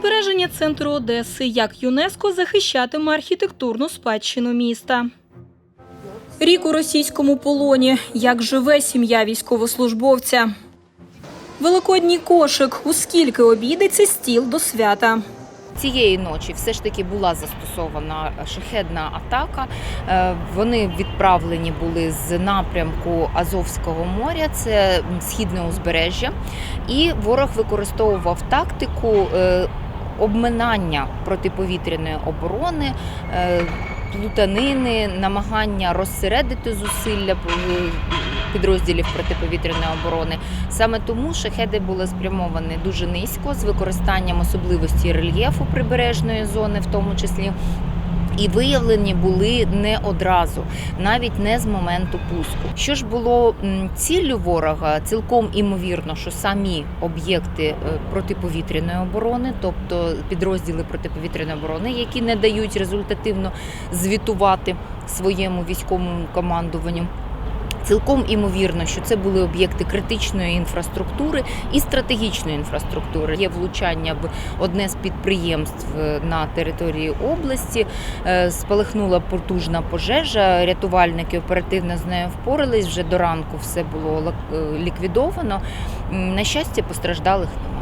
Збереження центру Одеси як ЮНЕСКО захищатиме архітектурну спадщину міста. Рік у російському полоні. Як живе сім'я військовослужбовця. Великодній кошик. У скільки обійдеться стіл до свята. Цієї ночі все ж таки була застосована шахедна атака. Е, Вони відправлені були з напрямку Азовського моря, це східне узбережжя, і ворог використовував тактику е, обминання протиповітряної оборони. е, Плутанини, намагання розсередити зусилля е, підрозділів протиповітряної оборони. Саме тому шахеди були спрямовані дуже низько з використанням особливості рельєфу прибережної зони, в тому числі. І виявлені були не одразу, навіть не з моменту пуску. Що ж було ціллю ворога? Цілком імовірно, що самі об'єкти е, протиповітряної оборони, тобто підрозділи протиповітряної оборони, які не дають результативно звітувати своєму військовому командуванню. Цілком імовірно, що це були об'єкти критичної інфраструктури і стратегічної інфраструктури. Є влучання в одне з підприємств е, на території області. Е, Спалахнула потужна пожежа. Рятувальники оперативно з нею впорались. Вже до ранку все було е, ліквідовано. На щастя, постраждалих немає.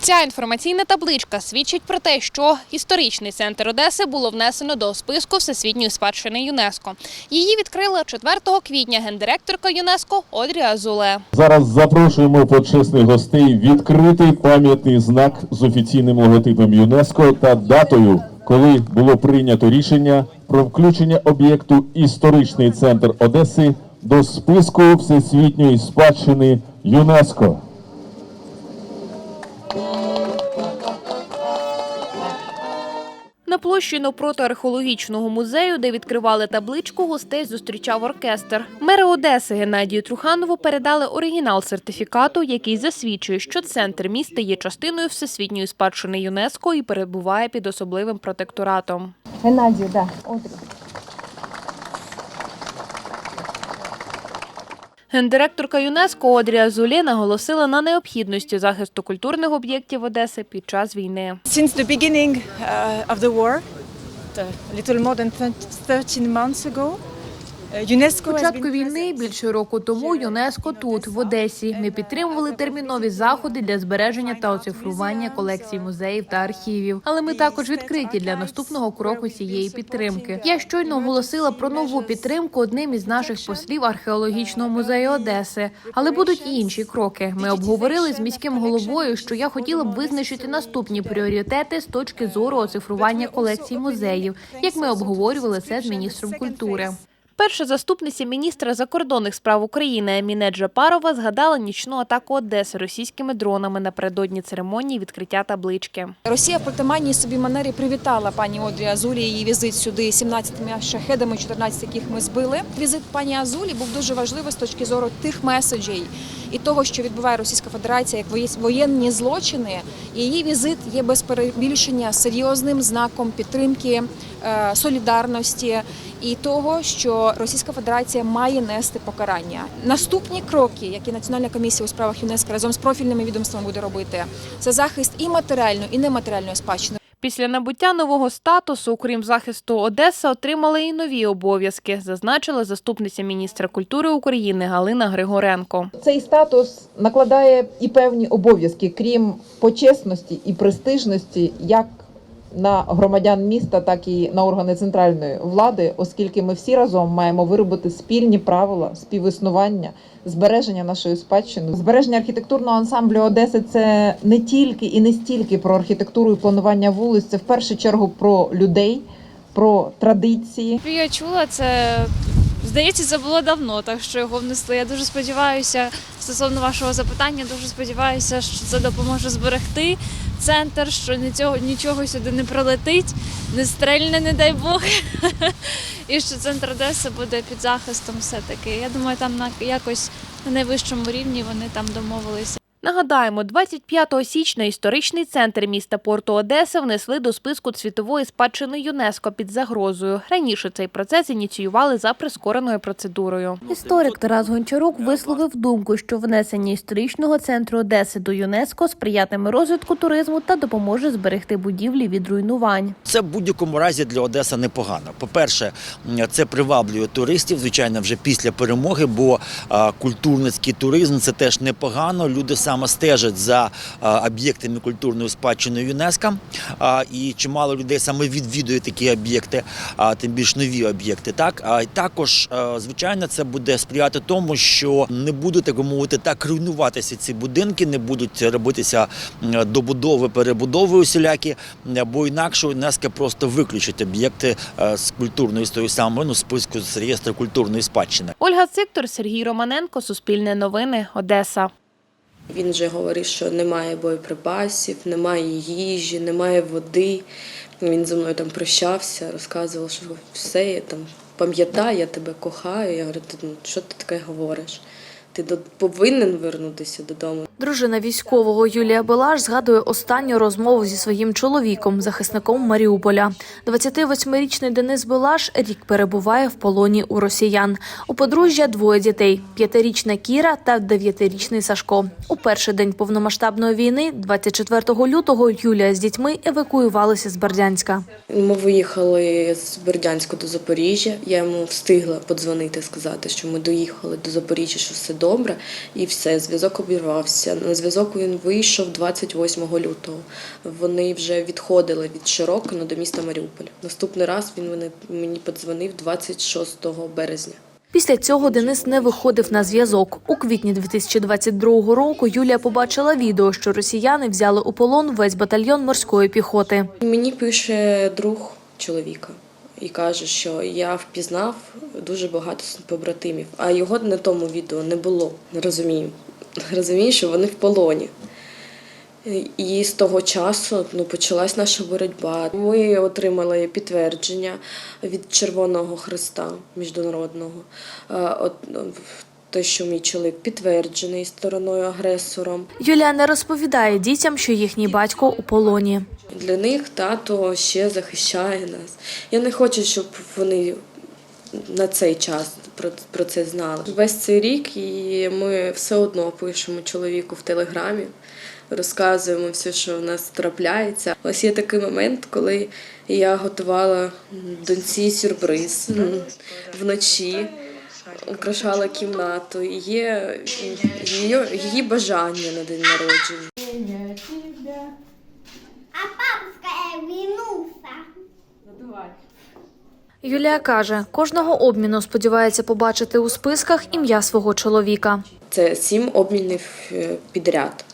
Ця інформаційна табличка свідчить про те, що історичний центр Одеси було внесено до списку всесвітньої спадщини ЮНЕСКо. Її відкрила 4 квітня гендиректорка ЮНЕСКо Одрі Азуле. Зараз запрошуємо почесних гостей відкрити пам'ятний знак з офіційним логотипом ЮНЕСКо та датою, коли було прийнято рішення про включення об'єкту історичний центр Одеси до списку всесвітньої спадщини ЮНЕСКо. Площі навпроти археологічного музею, де відкривали табличку, гостей зустрічав оркестр. Мери Одеси Геннадію Труханову передали оригінал сертифікату, який засвідчує, що центр міста є частиною всесвітньої спадщини ЮНЕСКо і перебуває під особливим протекторатом. Геннадію, да, Одрі. Гендиректорка ЮНЕСКО Одрія Зулі наголосила на необхідності захисту культурних об'єктів Одеси під час війни. Since the beginning uh, of the war, a little more than 13 months ago, uh, Початку війни більше року тому ЮНЕСКО тут, в Одесі. Ми підтримували термінові заходи для збереження та оцифрування колекцій музеїв та архівів. Але ми також відкриті для наступного кроку цієї підтримки. Я щойно оголосила про нову підтримку одним із наших послів археологічного музею Одеси. Але будуть і інші кроки. Ми обговорили з міським головою, що я хотіла б визначити наступні пріоритети з точки зору оцифрування колекцій музеїв, як ми обговорювали це з міністром культури. Перша заступниця міністра закордонних справ України Еміне Джапарова згадала нічну атаку Одеси російськими дронами напередодні церемонії відкриття таблички. Росія в притаманній собі манері привітала пані Одрі Азулі її візит сюди 17 шахедами, 14 яких ми збили. Візит пані Азулі був дуже важливий з точки зору тих меседжей і того, що відбуває Російська Федерація як воє- воєнні злочини. Її візит є без перебільшення серйозним знаком підтримки, солідарності і того, що Російська Федерація має нести покарання. Наступні кроки, які Національна комісія у справах ЮНЕСКО разом з профільними відомствами буде робити, це захист і матеріальної, і нематеріальної спадщини. Після набуття нового статусу, окрім захисту Одеса, отримала і нові обов'язки, зазначила заступниця міністра культури України Галина Григоренко. Цей статус накладає і певні обов'язки, крім почесності і престижності, як на громадян міста, так і на органи центральної влади, оскільки ми всі разом маємо виробити спільні правила співіснування, збереження нашої спадщини. Збереження архітектурного ансамблю Одеси це не тільки і не стільки про архітектуру і планування вулиць, це в першу чергу про людей, про традиції. Я чула це. Здається, це було давно, так що його внесли. Я дуже сподіваюся, стосовно вашого запитання, дуже сподіваюся, що це допоможе зберегти центр, що нічого, нічого сюди не прилетить, не стрельне, не дай Бог. І що центр Одеси буде під захистом все-таки. Я думаю, там на якось на найвищому рівні вони там домовилися. Нагадаємо, 25 січня історичний центр міста Порту Одеса внесли до списку світової спадщини ЮНЕСКО під загрозою. Раніше цей процес ініціювали за прискореною процедурою. Історик Тарас Гончарук висловив думку, що внесення історичного центру Одеси до ЮНЕСКО сприятиме розвитку туризму та допоможе зберегти будівлі від руйнувань. Це в будь-якому разі для Одеси непогано. По-перше, це приваблює туристів, звичайно, вже після перемоги, бо культурницький туризм це теж непогано. Люди саме стежать за об'єктами культурної спадщини ЮНЕСКО, і чимало людей саме відвідує такі об'єкти, тим більш нові об'єкти. Так також, звичайно, це буде сприяти тому, що не будуть так мовити так руйнуватися ці будинки, не будуть робитися добудови, перебудови усілякі, бо інакше ЮНЕСКО просто виключить об'єкти з культурної з тої самої ну, списку з реєстру культурної спадщини. Ольга Циктор, Сергій Романенко, Суспільне новини, Одеса. Він вже говорив, що немає боєприпасів, немає їжі, немає води. Він зі мною там прощався, розказував, що все, я там пам'ятаю, я тебе кохаю. Я говорю, ну, що ти таке говориш? Ти повинен вернутися додому. Дружина військового Юлія Белаш згадує останню розмову зі своїм чоловіком, захисником Маріуполя. 28-річний Денис Белаш рік перебуває в полоні у росіян. У подружжя двоє дітей: п'ятирічна Кіра та дев'ятирічний Сашко. У перший день повномасштабної війни, 24 лютого, Юлія з дітьми евакуювалися з Бердянська. Ми виїхали з Бердянська до Запоріжжя. Я йому встигла подзвонити, сказати, що ми доїхали до Запоріжжя, що все добре, і все, зв'язок обірвався. На зв'язок він вийшов 28 лютого. Вони вже відходили від Широкино до міста Маріуполь. Наступний раз він мені подзвонив 26 березня. Після цього Денис не виходив на зв'язок. У квітні 2022 року Юлія побачила відео, що росіяни взяли у полон весь батальйон морської піхоти. Мені пише друг чоловіка і каже, що я впізнав дуже багато побратимів, а його на тому відео не було. Не розумію. Розумію, що вони в полоні. І з того часу ну, почалась наша боротьба. Ми отримали підтвердження від Червоного Христа міжнародного. Те, що мій чоловік підтверджений стороною агресором. Юлія не розповідає дітям, що їхній батько у полоні. Для них тато ще захищає нас. Я не хочу, щоб вони на цей час про, про це знали. Весь цей рік і ми все одно пишемо чоловіку в телеграмі, розказуємо все, що в нас трапляється. Ось є такий момент, коли я готувала доньці сюрприз вночі. Украшала кімнату, є її, її бажання на день народження. Юлія каже, кожного обміну сподівається побачити у списках ім'я свого чоловіка. Це сім обмінів е, підряд.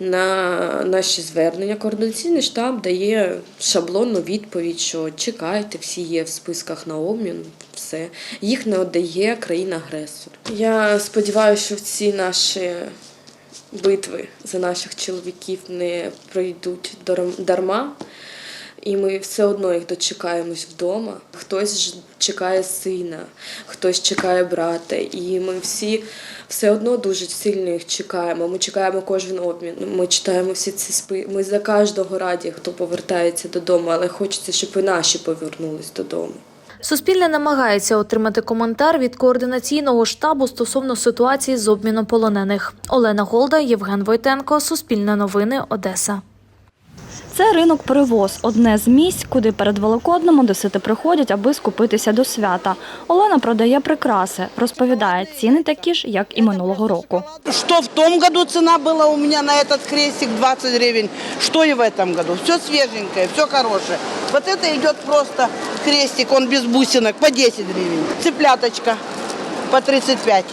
На наші звернення координаційний штаб дає шаблонну відповідь, що чекайте, всі є в списках на обмін, все. Їх не віддає країна-агресор. Я сподіваюся, що ці наші битви за наших чоловіків не пройдуть дарма. І ми все одно їх дочекаємось вдома. Хтось чекає сина, хтось чекає брата. І ми всі все одно дуже сильно їх чекаємо. Ми чекаємо кожен обмін. Ми читаємо всі ці спи. Ми за кожного раді, хто повертається додому, але хочеться, щоб і наші повернулись додому. Суспільне намагається отримати коментар від координаційного штабу стосовно ситуації з обміном полонених. Олена Голда, Євген Войтенко, Суспільне новини, Одеса. Це ринок перевоз одне з місць, куди перед Великоднем одесити приходять, аби скупитися до свята. Олена продає прикраси, розповідає, ціни такі ж, як і минулого року. Что в том году цена была у меня на этот крестик 20 гривен, что и в этом году. Все свеженькое, все хорошее. Вот это идет просто крестик, он без бусинок, по 10 гривен. Цыпляточка по 35.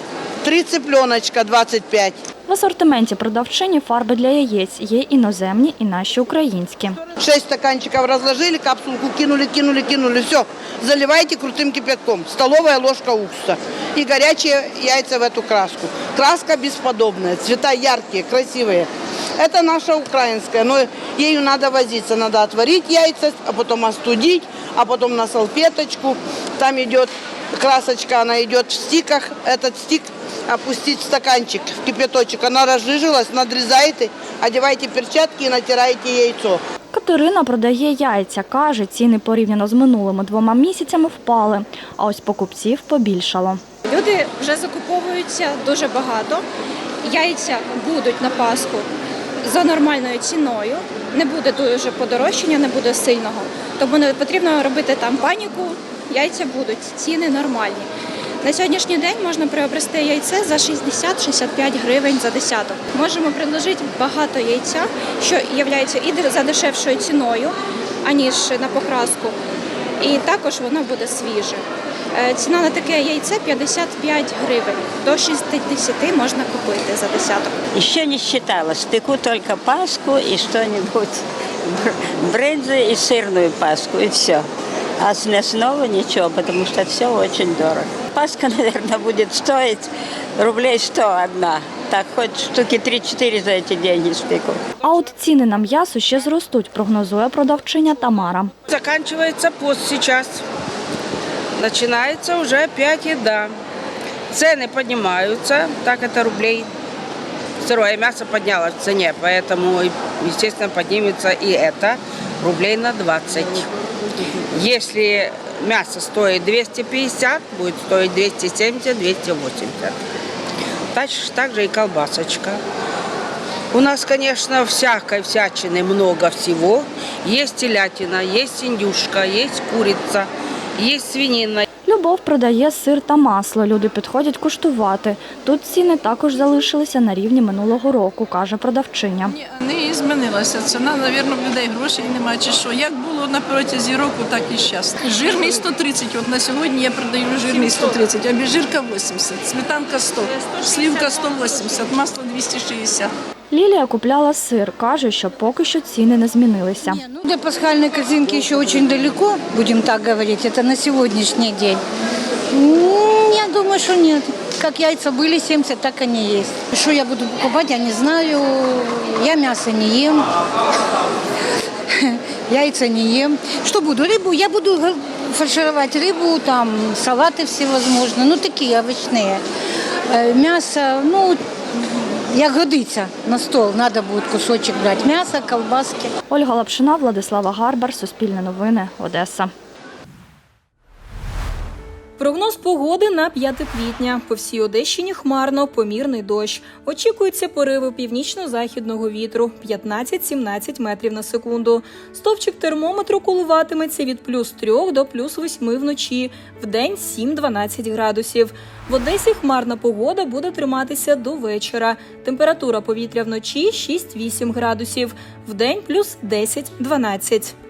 Три цыпленочка 25. В асортименті продавчині фарби для яєць є іноземні і наші українські. Шесть стаканчиков разложили, капсулку кинули, кинули, кинули. Все, заливайте крутым кипятком. Столовая ложка уксуса. И горячие яйца в эту краску. Краска бесподобная, цвета яркие, красивые. Это наша украинская, но ею надо возиться. Надо отварить яйца, а потом остудить, а потом на салфеточку. Там идет красочка, она идет в стиках. Этот стик опустить в стаканчик, в кипяточек. Она разжижилась, надрезаете, одеваете перчатки и натираете яйцо. Катерина продає яйця. Каже, ціни порівняно з минулими двома місяцями впали, а ось покупців побільшало. Люди вже закуповуються дуже багато. Яйця будуть на Пасху за нормальною ціною. Не буде дуже подорожчання, не буде сильного. Тому не потрібно робити там паніку. Яйця будуть, ціни нормальні. На сьогоднішній день можна приобрести яйце за 60-65 гривень за десяток. Можемо предложити багато яйця, що є і за дешевшою ціною, аніж на покраску. І також воно буде свіже. Е, Ціна на таке яйце 55 гривень. До 60 можна купити за десяток. Еще не считала. Стыку только паску и что-нибудь. бр- Брынзы и сырную паску, и все. А с мясного ничего, потому что все очень дорого. Паска, наверное, будет стоить рублей 100 одна. Так хоть штуки 3-4 за эти деньги стыку. А от ціни на м'ясо ще зростуть, прогнозує продавчиня Тамара. Заканчивается пост сейчас. Начинается уже опять еда. Цены поднимаются, так это рублей. Сырое мясо поднялось в цене, поэтому, естественно, поднимется и это Рублей на 20. Если мясо стоит 250, будет стоить 270-280. Так, так же и колбасочка. У нас, конечно, всякой всячины много всего. Есть телятина, есть индюшка, есть курица, есть свинина. Любов продає сир та масло. Люди підходять куштувати. Тут ціни також залишилися на рівні минулого року, каже продавчиня. Не змінилася ціна, в людей грошей немає чи що. Як було на протязі року, так і зараз. Жирний 130, от на сьогодні я продаю жирний 130, а безжирка 80, сметанка 100, сливка 180, масло 260. Лілія купляла сир. Каже, що поки що ціни не змінилися. До пасхальной корзинки еще очень далеко, будем так говорить. Это на сегодняшний день. М, Я думаю, что нет. Как яйца были 70, так они есть. Что я буду покупать, я не знаю. Я мясо не ем. Яйца не ем. Что буду? Рыбу? Я буду г- фаршировать рыбу, там салаты всевозможные, ну такие овощные. Э, Мясо, ну, як годиться на стол, треба буде кусочок брати. Мясо, колбаски. Ольга Лапшина, Владислава Гарбар, Суспільне новини, Одеса. Прогноз погоди на 5 квітня. По всій Одещині хмарно, помірний дощ. Очікуються пориви північно-західного вітру 15-17 метрів на секунду. Стовпчик термометру коливатиметься від плюс 3 до плюс 8 вночі, вдень 7-12 градусів. В Одесі хмарна погода буде триматися до вечора. Температура повітря вночі 6-8 градусів, вдень плюс 10-12.